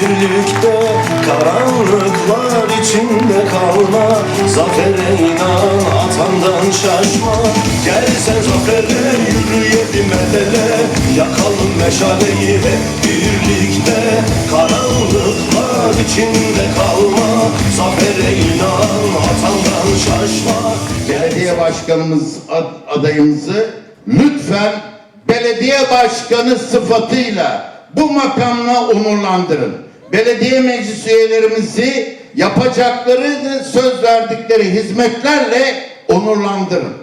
birlikte Karanlıklar içinde kalma Zafere inan atandan şaşma. Gel sen zafere yürüyelim el ele Yakalım meşaleyi hep birlikte. Karanlıklar içinde kalma Zafere inan atandan şaşma. Belediye başkanımız ad- adayımızı lütfen belediye başkanı sıfatıyla bu makamla onurlandırın. Belediye meclis üyelerimizi yapacakları söz verdikleri hizmetlerle onurlandırın.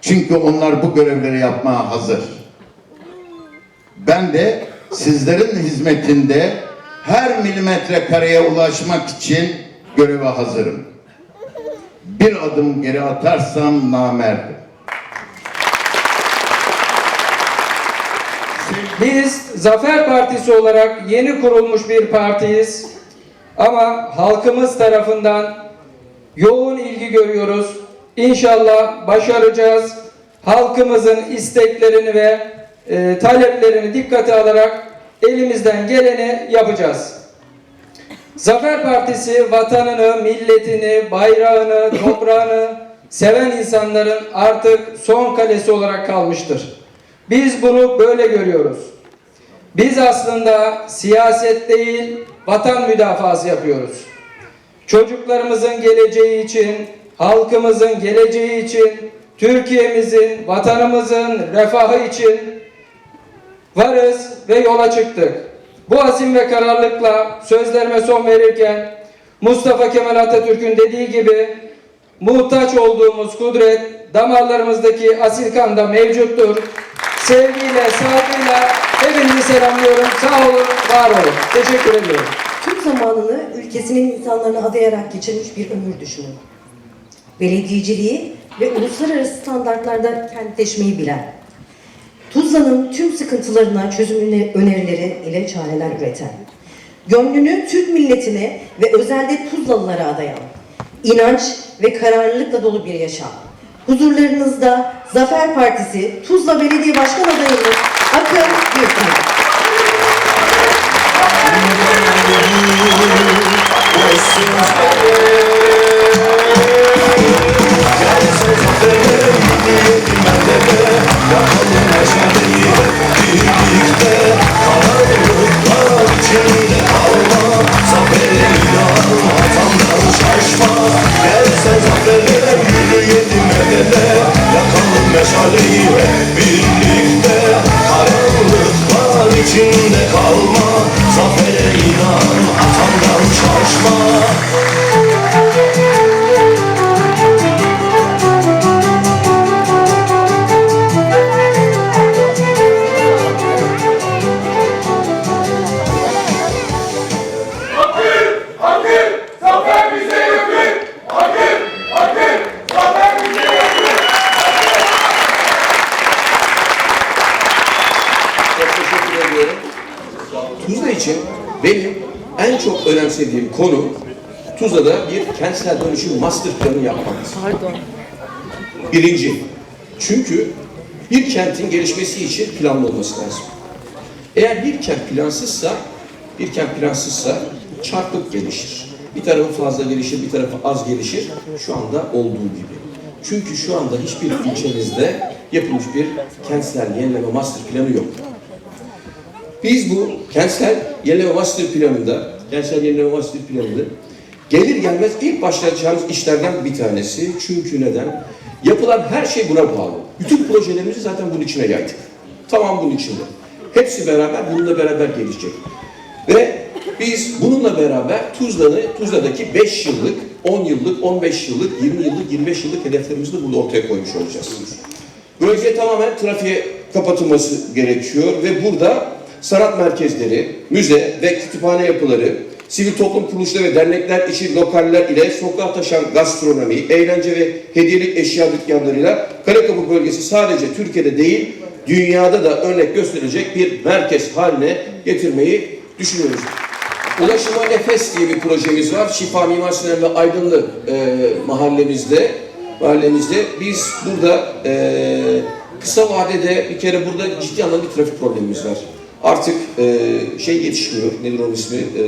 Çünkü onlar bu görevleri yapmaya hazır. Ben de sizlerin hizmetinde her milimetre kareye ulaşmak için göreve hazırım. Bir adım geri atarsam namerdim. Biz Zafer Partisi olarak yeni kurulmuş bir partiyiz. Ama halkımız tarafından yoğun ilgi görüyoruz. İnşallah başaracağız. Halkımızın isteklerini ve e, taleplerini dikkate alarak elimizden geleni yapacağız. Zafer Partisi vatanını, milletini, bayrağını, toprağını seven insanların artık son kalesi olarak kalmıştır. Biz bunu böyle görüyoruz. Biz aslında siyaset değil, vatan müdafası yapıyoruz. Çocuklarımızın geleceği için, halkımızın geleceği için, Türkiye'mizin, vatanımızın refahı için varız ve yola çıktık. Bu azim ve kararlılıkla sözlerime son verirken Mustafa Kemal Atatürk'ün dediği gibi muhtaç olduğumuz kudret damarlarımızdaki asil kanda mevcuttur. Sevgiyle, saygıyla hepinizi selamlıyorum. Sağ olun, var olun. Teşekkür ediyorum. Tüm zamanını ülkesinin insanlarına adayarak geçirmiş bir ömür düşünün. Belediyeciliği ve uluslararası standartlarda kentleşmeyi bilen, Tuzla'nın tüm sıkıntılarına çözüm öne- önerileri ile çareler üreten, gönlünü Türk milletine ve özelde Tuzlalılara adayan, inanç ve kararlılıkla dolu bir yaşam. Huzurlarınızda Zafer Partisi Tuzla Belediye Başkan adayımız Akın Gürkan. Meşaleyi hep birlikte Karanlıklar içinde kalma konu Tuzla'da bir kentsel dönüşüm master planı yapmak. Pardon. Birinci. Çünkü bir kentin gelişmesi için planlı olması lazım. Eğer bir kent plansızsa, bir kent plansızsa çarpık gelişir. Bir tarafı fazla gelişir, bir tarafı az gelişir. Şu anda olduğu gibi. Çünkü şu anda hiçbir ilçemizde yapılmış bir kentsel yenileme master planı yok. Biz bu kentsel yenileme master planında, kentsel yenileme master planında gelir gelmez ilk başlayacağımız işlerden bir tanesi. Çünkü neden? Yapılan her şey buna bağlı. Bütün projelerimizi zaten bunun içine yaydık. Tamam bunun içinde. Hepsi beraber, bununla beraber gelişecek. Ve biz bununla beraber Tuzla'nı, Tuzla'daki 5 yıllık, 10 yıllık, 15 yıllık, 20 yıllık, 25 yıllık hedeflerimizi de burada ortaya koymuş olacağız. Bölge tamamen trafiğe kapatılması gerekiyor ve burada sanat merkezleri, müze ve kütüphane yapıları, sivil toplum kuruluşları ve dernekler için lokaller ile sokağa taşan gastronomi, eğlence ve hediyelik eşya dükkanlarıyla Karakapı bölgesi sadece Türkiye'de değil, dünyada da örnek gösterecek bir merkez haline getirmeyi düşünüyoruz. Ulaşıma Nefes diye bir projemiz var. Şifa Mimar Sinan ve Aydınlı e, mahallemizde mahallemizde biz burada e, kısa vadede bir kere burada ciddi anlamda bir trafik problemimiz var. Artık e, şey yetişmiyor, nedir onun ismi? E,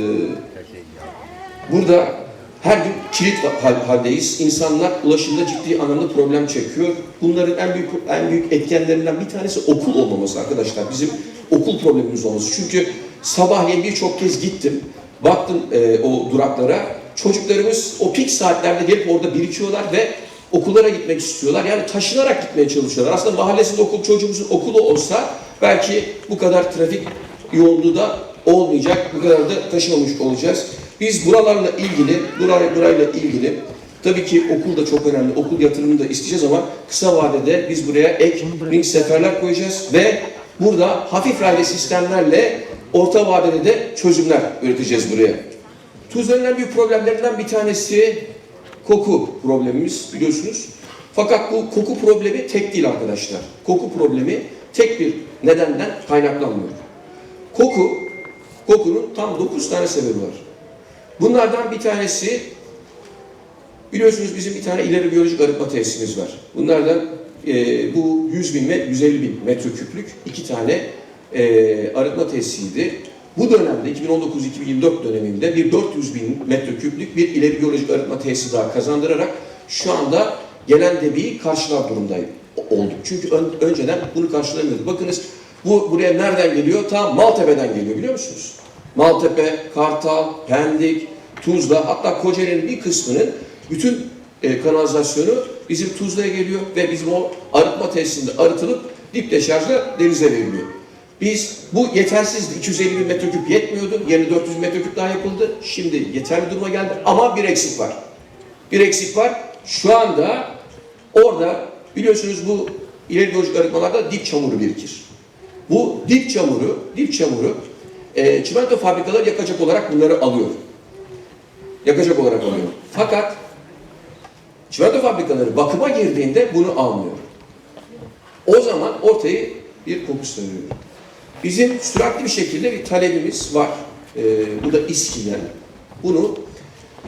burada her gün kilit hal- haldeyiz. İnsanlar ulaşımda ciddi anlamda problem çekiyor. Bunların en büyük en büyük etkenlerinden bir tanesi okul olmaması arkadaşlar. Bizim okul problemimiz olması. Çünkü sabahleyin birçok kez gittim. Baktım e, o duraklara. Çocuklarımız o pik saatlerde gelip orada birikiyorlar ve okullara gitmek istiyorlar. Yani taşınarak gitmeye çalışıyorlar. Aslında mahallesinde okul çocuğumuzun okulu olsa belki bu kadar trafik yoğunluğu da olmayacak. Bu kadar da taşımamış olacağız. Biz buralarla ilgili, burayla, burayla ilgili tabii ki okul da çok önemli. Okul yatırımını da isteyeceğiz ama kısa vadede biz buraya ek ring seferler koyacağız ve burada hafif raylı sistemlerle orta vadede de çözümler üreteceğiz buraya. Tuzla'nın en büyük problemlerinden bir tanesi koku problemimiz biliyorsunuz. Fakat bu koku problemi tek değil arkadaşlar. Koku problemi tek bir nedenden kaynaklanmıyor. Koku, kokunun tam 9 tane sebebi var. Bunlardan bir tanesi biliyorsunuz bizim bir tane ileri biyolojik arıtma tesisimiz var. Bunlardan e, bu 100 bin ve 150 bin metreküplük iki tane e, arıtma tesisiydi. Bu dönemde 2019-2024 döneminde bir 400 bin metreküplük bir ileri biyolojik arıtma tesisi daha kazandırarak şu anda gelen debiyi karşılar durumdayım olduk. Çünkü ön- önceden bunu karşılamıyorduk. Bakınız bu buraya nereden geliyor? Ta Maltepe'den geliyor biliyor musunuz? Maltepe, Kartal, Pendik, Tuzla hatta Kocaeli'nin bir kısmının bütün e, kanalizasyonu bizim Tuzla'ya geliyor ve bizim o arıtma tesisinde arıtılıp dip deşarjla denize veriliyor. Biz bu yetersizdi. 250 bin metreküp yetmiyordu. Yeni 400 metreküp daha yapıldı. Şimdi yeterli duruma geldi ama bir eksik var. Bir eksik var. Şu anda orada biliyorsunuz bu ileri biyolojik arıtmalarda dip çamuru birikir. Bu dip çamuru, dip çamuru e, çimento fabrikaları yakacak olarak bunları alıyor. Yakacak olarak alıyor. Fakat çimento fabrikaları bakıma girdiğinde bunu almıyor. O zaman ortaya bir koku sarıyor. Bizim sürekli bir şekilde bir talebimiz var. Ee, bu da İSKİ'den. Bunu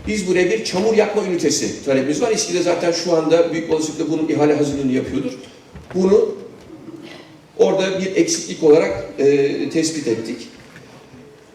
biz buraya bir çamur yakma ünitesi talebimiz var. İSKİ'de zaten şu anda büyük olasılıkla bunun ihale hazırlığını yapıyordur. Bunu orada bir eksiklik olarak e, tespit ettik.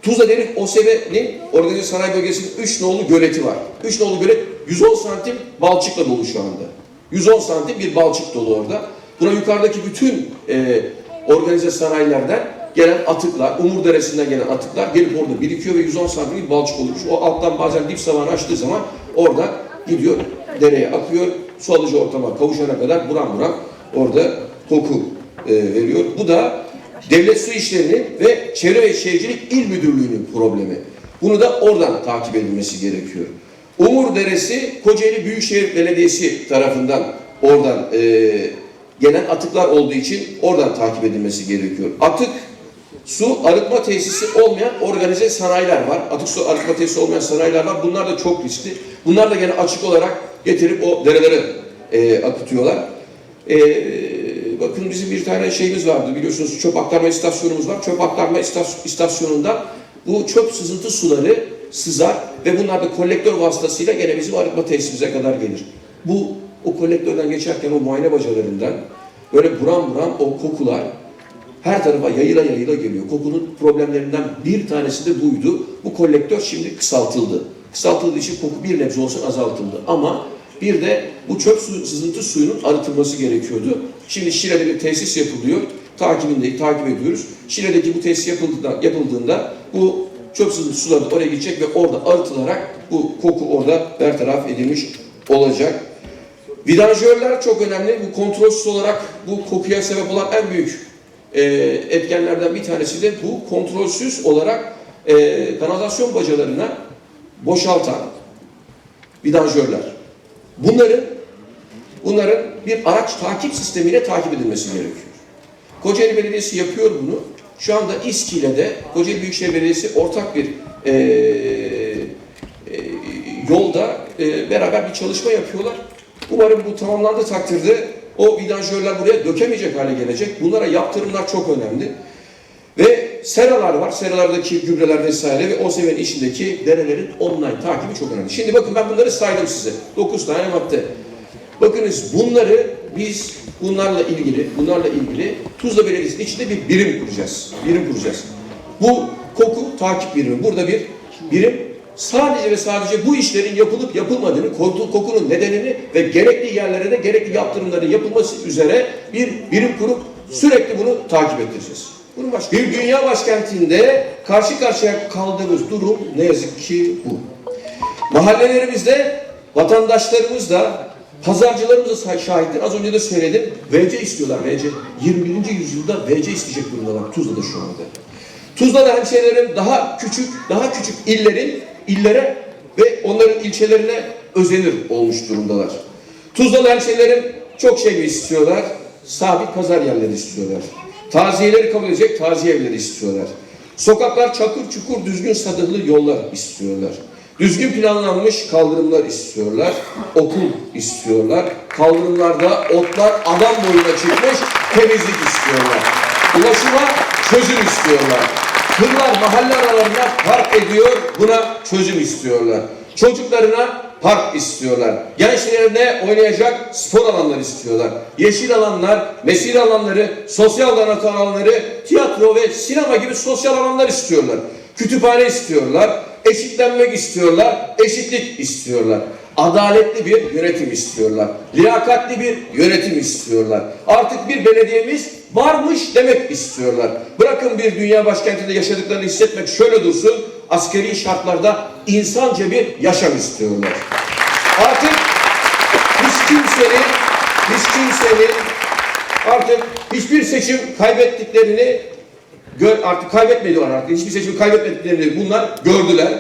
Tuzla Derin OSB'nin organize sanayi bölgesinin 3 nolu göleti var. 3 nolu gölet 110 santim balçıkla dolu şu anda. 110 santim bir balçık dolu orada. Buna yukarıdaki bütün e, organize sanayilerden gelen atıklar, Umur Deresi'nden gelen atıklar gelip orada birikiyor ve 110 santim bir balçık oluşmuş. O alttan bazen dip savanı açtığı zaman orada gidiyor, dereye akıyor, su alıcı ortama kavuşana kadar buram buram orada koku e, veriyor. Bu da Devlet Su İşleri'nin ve Çevre ve Şehircilik İl Müdürlüğü'nün problemi. Bunu da oradan takip edilmesi gerekiyor. Umur Deresi Kocaeli Büyükşehir Belediyesi tarafından oradan e, gelen atıklar olduğu için oradan takip edilmesi gerekiyor. Atık su arıtma tesisi olmayan organize sanayiler var. Atık su arıtma tesisi olmayan sanayiler var. Bunlar da çok riskli. Bunlar da gene açık olarak getirip o derelere e, akıtıyorlar. E, bakın bizim bir tane şeyimiz vardı biliyorsunuz çöp aktarma istasyonumuz var. Çöp aktarma istas- istasyonunda bu çöp sızıntı suları sızar ve bunlar da kolektör vasıtasıyla gene bizim arıtma tesisimize kadar gelir. Bu o kolektörden geçerken o muayene bacalarından böyle buram buram o kokular her tarafa yayıla yayıla geliyor. Kokunun problemlerinden bir tanesi de buydu. Bu kolektör şimdi kısaltıldı. Kısaltıldığı için koku bir nebze olsun azaltıldı. Ama bir de bu çöp su, sızıntı suyunun arıtılması gerekiyordu. Şimdi Şile'de bir tesis yapılıyor. Takibinde takip ediyoruz. Şile'deki bu tesis yapıldığında, yapıldığında bu çöp sızıntı suları oraya gidecek ve orada arıtılarak bu koku orada bertaraf edilmiş olacak. Vidanjörler çok önemli. Bu kontrolsüz olarak bu kokuya sebep olan en büyük e, etkenlerden bir tanesi de bu kontrolsüz olarak e, kanalizasyon bacalarına boşaltan vidanjörler. Bunların bunların bir araç takip sistemiyle takip edilmesi gerekiyor. Kocaeli Belediyesi yapıyor bunu. Şu anda İSKİ ile de Kocaeli Büyükşehir Belediyesi ortak bir e, e, yolda e, beraber bir çalışma yapıyorlar. Umarım bu tamamlandığı takdirde o vidanjörler buraya dökemeyecek hale gelecek. Bunlara yaptırımlar çok önemli. Ve seralar var. Seralardaki gübreler vesaire ve o seviyenin içindeki derelerin online takibi çok önemli. Şimdi bakın ben bunları saydım size. 9 tane madde. Bakınız bunları biz bunlarla ilgili, bunlarla ilgili Tuzla Belediyesi'nin içinde bir birim kuracağız. Birim kuracağız. Bu koku takip birimi. Burada bir birim sadece ve sadece bu işlerin yapılıp yapılmadığını, koku- kokunun nedenini ve gerekli yerlere de gerekli yaptırımların yapılması üzere bir birim kurup sürekli bunu takip ettireceğiz. Bunun başka bir dünya başkentinde karşı karşıya kaldığımız durum ne yazık ki bu. Mahallelerimizde vatandaşlarımız da pazarcılarımız da şahittir. Az önce de söyledim. VC istiyorlar. VC. 21. yüzyılda VC isteyecek durumdalar Tuzla'da şu anda. Tuzla'da hemşehrilerim daha küçük, daha küçük illerin illere ve onların ilçelerine özenir olmuş durumdalar. Tuzlalı hemşehrilerim çok şey istiyorlar? Sabit pazar yerleri istiyorlar. Taziyeleri kabul edecek taziye evleri istiyorlar. Sokaklar çakır çukur düzgün sadıhlı yollar istiyorlar. Düzgün planlanmış kaldırımlar istiyorlar. Okul istiyorlar. Kaldırımlarda otlar adam boyuna çıkmış temizlik istiyorlar. Ulaşıma çözüm istiyorlar. Kırlar mahalle aralarına park ediyor, buna çözüm istiyorlar. Çocuklarına park istiyorlar. Gençlerine oynayacak spor alanları istiyorlar. Yeşil alanlar, mesire alanları, sosyal donatı alanları, tiyatro ve sinema gibi sosyal alanlar istiyorlar. Kütüphane istiyorlar, eşitlenmek istiyorlar, eşitlik istiyorlar. Adaletli bir yönetim istiyorlar. Liyakatli bir yönetim istiyorlar. Artık bir belediyemiz varmış demek istiyorlar. Bırakın bir dünya başkentinde yaşadıklarını hissetmek şöyle dursun. Askeri şartlarda insanca bir yaşam istiyorlar. Artık hiç kimsenin, hiç kimsenin artık hiçbir seçim kaybettiklerini gör, artık kaybetmediler artık. Hiçbir seçim kaybetmediklerini bunlar gördüler.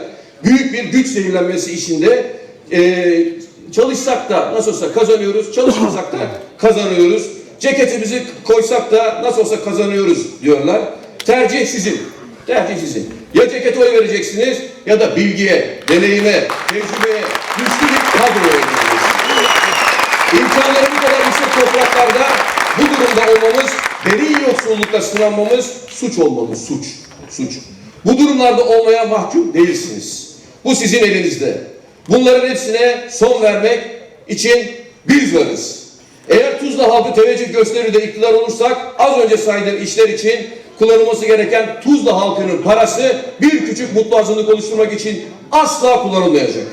Büyük bir güç zehirlenmesi içinde eee, çalışsak da nasıl olsa kazanıyoruz, çalışmasak da kazanıyoruz. Ceketimizi koysak da nasıl olsa kazanıyoruz diyorlar. Tercih sizin. Tercih sizin. Ya cekete oy vereceksiniz ya da bilgiye, deneyime, tecrübeye, güçlü bir kadroya. İmkanları bu kadar yüksek topraklarda bu durumda olmamız, derin yoksullukla sınanmamız suç olmalı, suç, suç. Bu durumlarda olmaya mahkum değilsiniz. Bu sizin elinizde. Bunların hepsine son vermek için biz varız. Eğer Tuzla halkı teveccüh gösterir de iktidar olursak az önce saydığım işler için kullanılması gereken Tuzla halkının parası bir küçük mutlu azınlık oluşturmak için asla kullanılmayacak.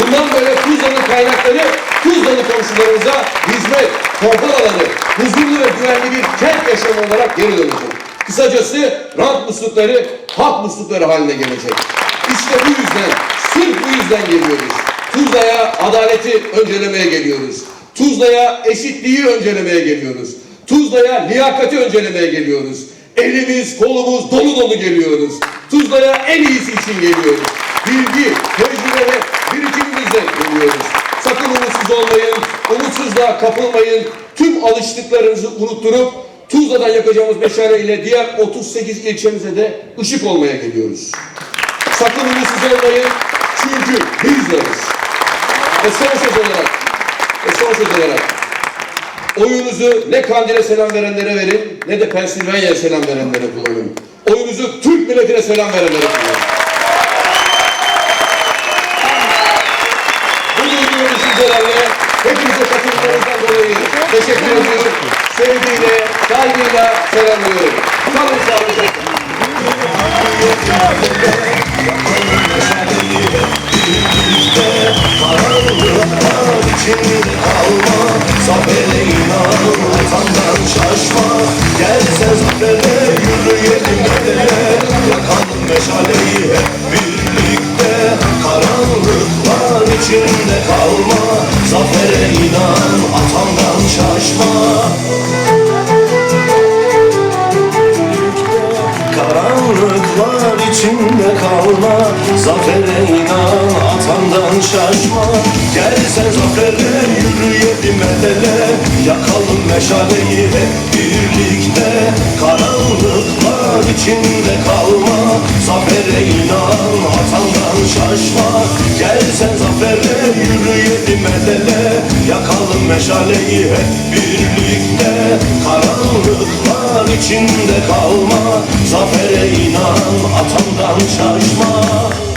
Bundan böyle Tuzla'nın kaynakları Tuzla'lı komşularımıza hizmet, konfor alanı, huzurlu ve güvenli bir kent yaşamı olarak geri dönecek. Kısacası rant muslukları halk muslukları haline gelecek. İşte bu yüzden, sırf bu yüzden geliyoruz. Tuzla'ya adaleti öncelemeye geliyoruz. Tuzla'ya eşitliği öncelemeye geliyoruz. Tuzla'ya liyakati öncelemeye geliyoruz. Elimiz, kolumuz dolu dolu geliyoruz. Tuzla'ya en iyisi için geliyoruz. Bilgi, tecrübe ve birikimimizle geliyoruz. Sakın umutsuz olmayın, umutsuzluğa kapılmayın. Tüm alıştıklarınızı unutturup Tuzla'dan yakacağımız meşale ile diğer 38 ilçemize de ışık olmaya geliyoruz. Sakın umutsuz olmayın çünkü biz. Ve son söz olarak, ve son söz olarak oyunuzu ne Kandil'e selam verenlere verin ne de Pensilvanya'ya selam verenlere kullanın. Oyunuzu Türk milletine selam verenlere kullanın. Bu duyduğum düşüncelerle hepinize katılımlarınızdan dolayı teşekkür ediyorum. Sevgiyle, saygıyla selamlıyorum. Kalın sağlıcakla. Zafere inan vatandan şaşma Gelse zafere yürüyelim el ele Yakalım meşaleyi hep birlikte Karanlıklar içinde kalma Zafere inan içinde kalma Zafere inan atandan şaşma. Gelse zafere yürüyelim el ele Yakalım meşaleyi hep birlikte. Karanlıklar içinde kalma Zafere inan atandan şaşma. Gelse zafere yürüyelim el ele Yakalım meşaleyi hep birlikte. Karanlıklar içinde kalma Zafere inan atandan şaşma